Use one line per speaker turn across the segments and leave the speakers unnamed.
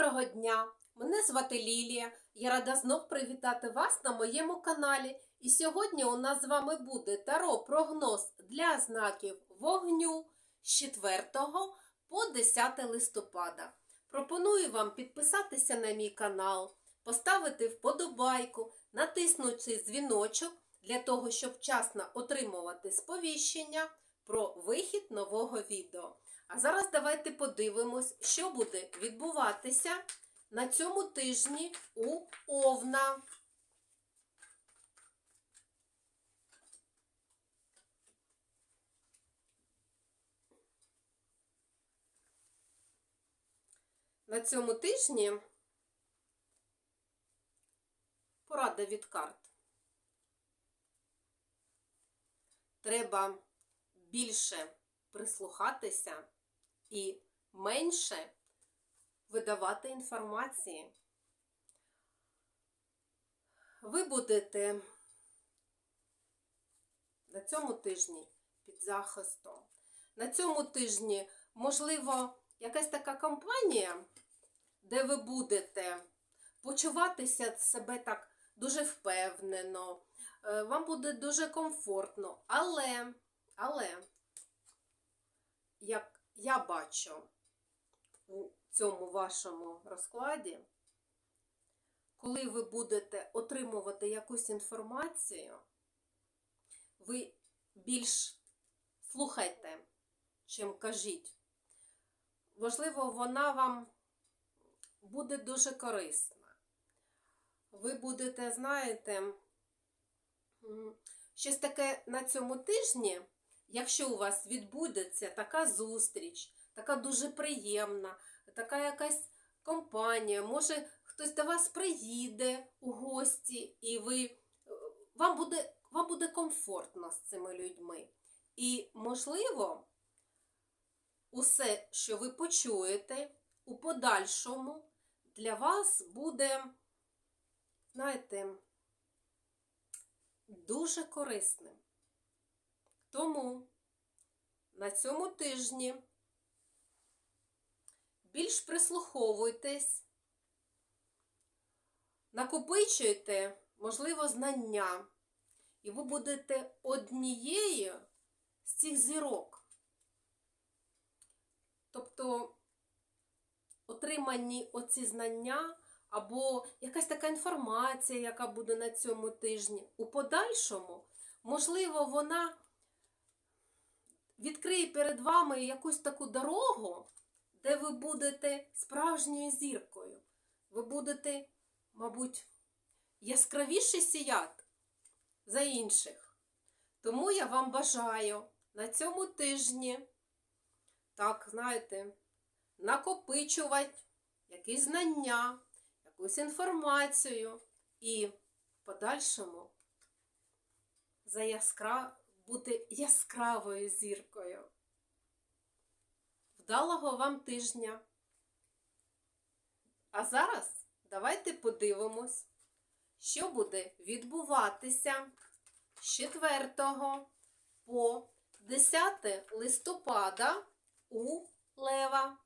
Доброго дня! Мене звати Лілія. Я рада знов привітати вас на моєму каналі. І сьогодні у нас з вами буде таро прогноз для знаків вогню з 4 по 10 листопада. Пропоную вам підписатися на мій канал, поставити вподобайку, натиснути дзвіночок для того, щоб вчасно отримувати сповіщення про вихід нового відео. А зараз давайте подивимось, що буде відбуватися на цьому тижні у Овна. На цьому тижні порада від карт. Треба більше прислухатися і менше видавати інформації. Ви будете на цьому тижні під захистом. На цьому тижні, можливо, якась така компанія, де ви будете почуватися себе так дуже впевнено, е, вам буде дуже комфортно, але, але, як я бачу у цьому вашому розкладі, коли ви будете отримувати якусь інформацію, ви більш слухайте, чим кажіть. Можливо, вона вам буде дуже корисна. Ви будете, знаєте, щось таке на цьому тижні, якщо у вас відбудеться така зустріч, така дуже приємна, така якась компанія, може хтось до вас приїде у гості, і ви, вам, буде, вам буде комфортно з цими людьми. І, можливо, усе, що ви почуєте у подальшому, для вас буде, знаєте, дуже корисним. Тому на цьому тижні більш прислуховуйтесь, накопичуйте, можливо, знання, і ви будете однією з цих зірок. Тобто отримані оці знання або якась така інформація, яка буде на цьому тижні, у подальшому, можливо, вона відкриє перед вами якусь таку дорогу, де ви будете справжньою зіркою. Ви будете, мабуть, яскравіше сіяти за інших. Тому я вам бажаю на цьому тижні, так, знаєте, накопичувати якісь знання, якусь інформацію і в подальшому за яскра... бути яскравою зіркою. Вдалого вам тижня! А зараз давайте подивимось, що буде відбуватися з 4 по 10 листопада у Лева.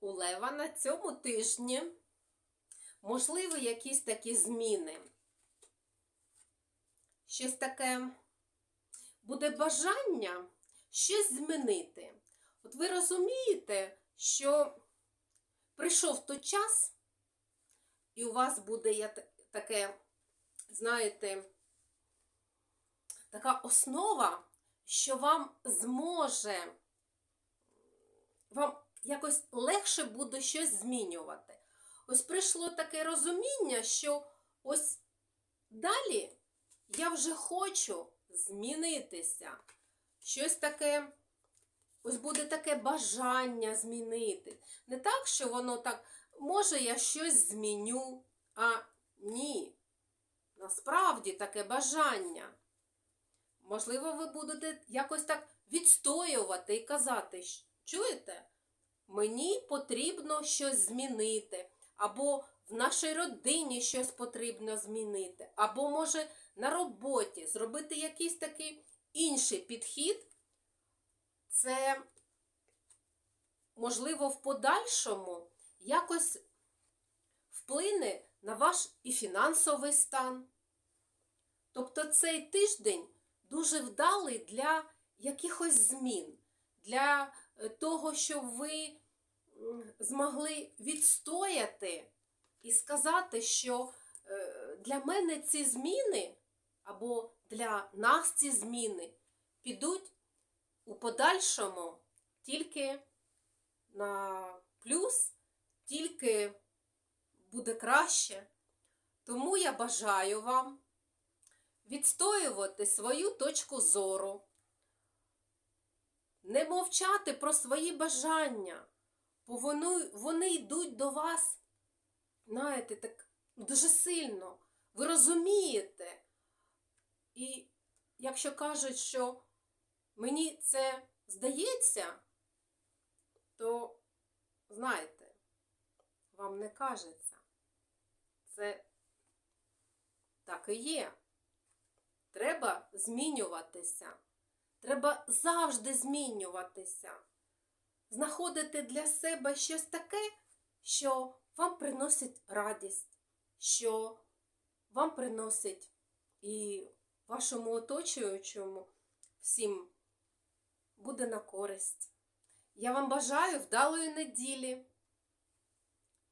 У Лева на цьому тижні можливі якісь такі зміни. Щось таке буде бажання щось змінити. От ви розумієте, що прийшов той час, і у вас буде таке, знаєте, така основа, що вам зможе, вам якось легше буде щось змінювати. Ось прийшло таке розуміння, що ось далі я вже хочу змінитися. Щось таке, ось буде таке бажання змінити. Не так, що воно так, може, я щось зміню, а ні. Насправді таке бажання. Можливо, ви будете якось так відстоювати і казати, чуєте? Мені потрібно щось змінити, або в нашій родині щось потрібно змінити, або може на роботі зробити якийсь такий інший підхід, це можливо в подальшому якось вплине на ваш і фінансовий стан. Тобто цей тиждень дуже вдалий для якихось змін, для того, щоб ви змогли відстояти і сказати, що е, для мене ці зміни або для нас ці зміни підуть у подальшому тільки на плюс, тільки буде краще. Тому я бажаю вам відстоювати свою точку зору, не мовчати про свої бажання, бо вони, вони йдуть до вас, знаєте, так дуже сильно. Ви розумієте. І якщо кажуть, що мені це здається, то знаєте, вам не кажеться. Це так і є. Треба змінюватися. Треба завжди змінюватися. Знаходити для себе щось таке, що вам приносить радість, що вам приносить і вашому оточуючому всім буде на користь. Я вам бажаю вдалої неділі.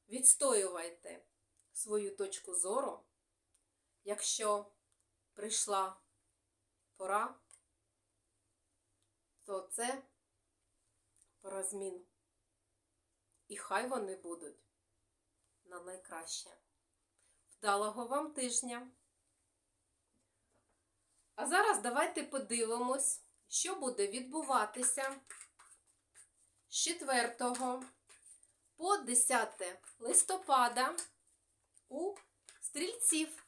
Відстоювайте свою точку зору, якщо прийшла пора, то це пора змін. І хай вони будуть на найкраще. Вдалого вам тижня! А зараз давайте подивимось, що буде відбуватися з 4 по 10 листопада у стрільців.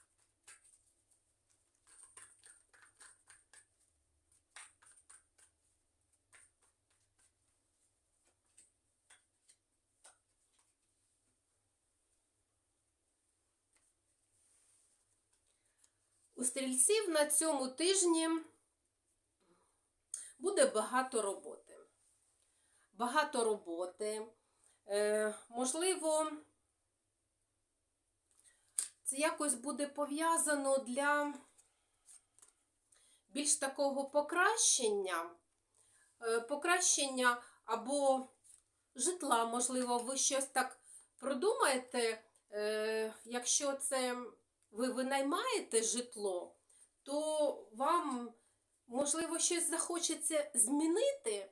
У стрільців на цьому тижні буде багато роботи. Багато роботи. Е, можливо, це якось буде пов'язано для більш такого покращення, е, покращення або житла, можливо, ви щось так продумаєте, е, якщо це ви винаймаєте житло, то вам, можливо, щось захочеться змінити,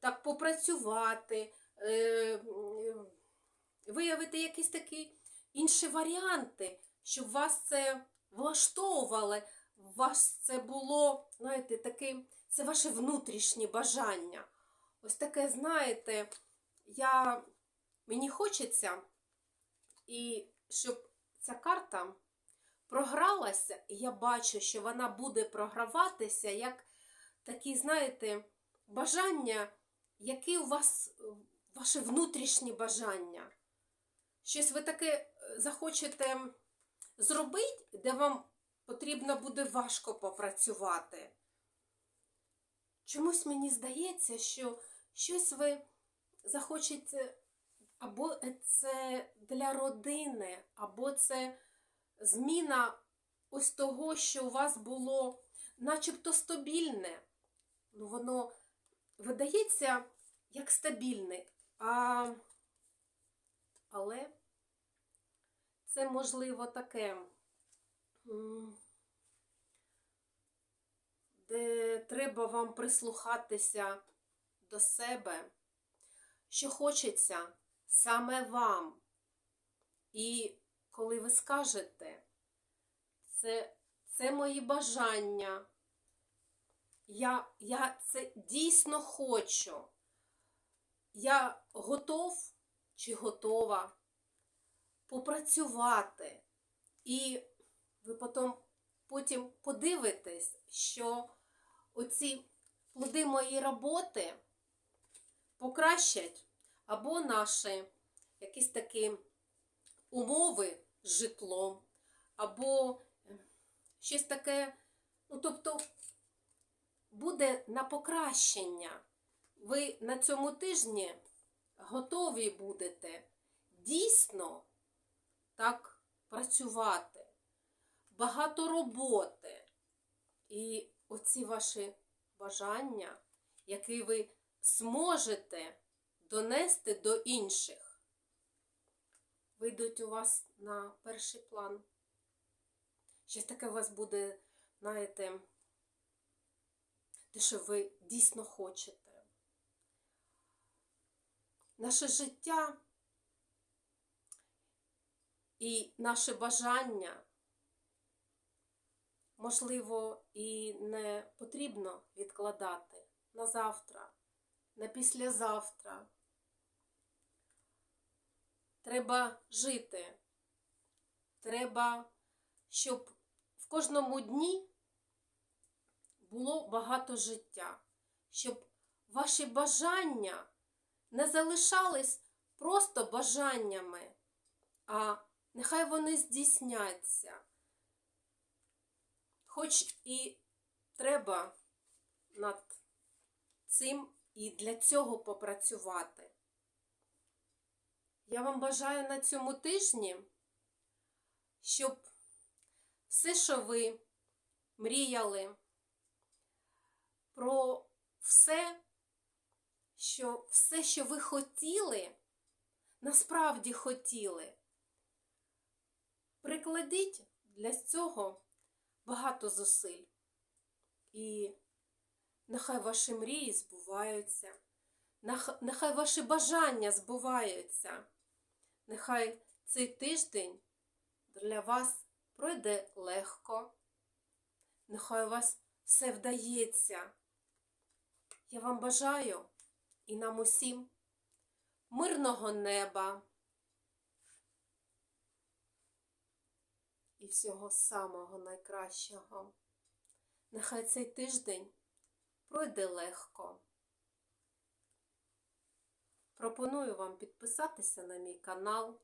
так попрацювати, е, виявити якісь такі інші варіанти, щоб вас це влаштовувало, у вас це було, знаєте, таке, це ваше внутрішнє бажання. Ось таке, знаєте, я, мені хочеться, і щоб ця карта програлася, і я бачу, що вона буде програватися, як такі, знаєте, бажання, які у вас, ваше внутрішнє бажання. Щось ви таке е, захочете зробити, де вам потрібно буде важко попрацювати. Чомусь мені здається, що щось ви захочете, або це для родини, або це зміна ось того, що у вас було начебто стабільне. Ну, воно видається як стабільне, а... але це можливо таке, де треба вам прислухатися до себе, що хочеться саме вам. І коли ви скажете, це, це мої бажання, я, я це дійсно хочу, я готов чи готова попрацювати. І ви потім, потім подивитесь, що оці плоди моєї роботи покращать або наші якісь такі умови з житлом, або щось таке, ну тобто буде на покращення. Ви на цьому тижні готові будете дійсно так працювати, багато роботи. І оці ваші бажання, які ви зможете донести до інших, вийдуть у вас на перший план. Щось таке у вас буде, знаєте, те, що ви дійсно хочете. Наше життя і наше бажання, можливо, і не потрібно відкладати на завтра, на післязавтра. Треба жити. Треба, щоб кожному дні було багато життя, щоб ваші бажання не залишались просто бажаннями, а нехай вони здійсняться. Хоч і треба над цим і для цього попрацювати. Я вам бажаю на цьому тижні, щоб все, що ви мріяли, про все, що все, що ви хотіли, насправді хотіли, прикладіть для цього багато зусиль. І нехай ваші мрії збуваються, нехай ваші бажання збуваються. Нехай цей тиждень для вас пройде легко. Нехай у вас все вдається. Я вам бажаю і нам усім мирного неба і всього самого найкращого. Нехай цей тиждень пройде легко. Пропоную вам підписатися на мій канал,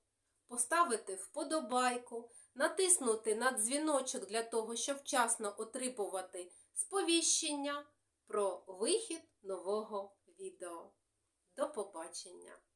поставити вподобайку, натиснути на дзвіночок для того, щоб вчасно отримувати сповіщення про вихід нового відео. До побачення!